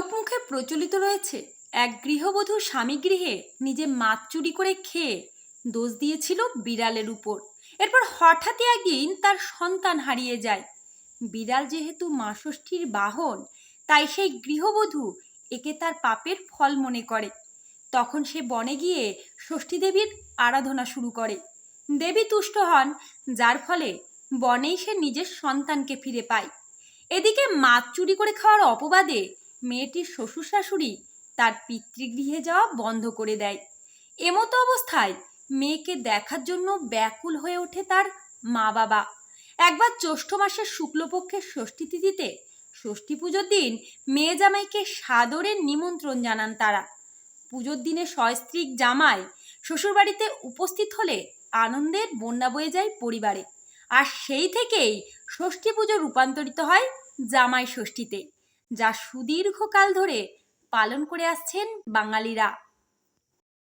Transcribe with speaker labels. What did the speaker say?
Speaker 1: লোকমুখে প্রচলিত রয়েছে। এক গৃহবধূ স্বামী গৃহে নিজে মাছ চুরি করে খেয়ে দোষ দিয়েছিল বিড়ালের উপর। এরপর হঠাৎই একদিন তার সন্তান হারিয়ে যায়। বিড়াল যেহেতু মা ষষ্ঠীর বাহন, তাই সেই গৃহবধূ একে তার পাপের ফল মনে করে। তখন সে বনে গিয়ে ষষ্ঠী দেবীর আরাধনা শুরু করে। দেবী তুষ্ট হন, যার ফলে বনেই সে নিজের সন্তানকে ফিরে পায়। এদিকে মাছ চুরি করে খাওয়ার অপবাদে মেয়েটির শ্বশুর শাশুড়ি তার পিতৃগৃহে যাওয়া বন্ধ করে দেয়। এমতো অবস্থায় মেয়েকে দেখার জন্য ব্যাকুল হয়ে ওঠে তার মা বাবা একবার জ্যৈষ্ঠ মাসের শুক্লপক্ষের ষষ্ঠী তিথিতে ষষ্ঠী পুজোর দিন মেয়ে জামাইকে সাদরের নিমন্ত্রণ জানান তারা। পুজোর দিনে সস্ত্রীক জামাই শ্বশুরবাড়িতে উপস্থিত হলে আনন্দের বন্যা বয়ে যায় পরিবারে। আর সেই থেকেই ষষ্ঠী পুজো রূপান্তরিত হয় জামাই ষষ্ঠীতে। যা সুদীর্ঘকাল ধরে পালন করে আসছেন বাঙালিরা।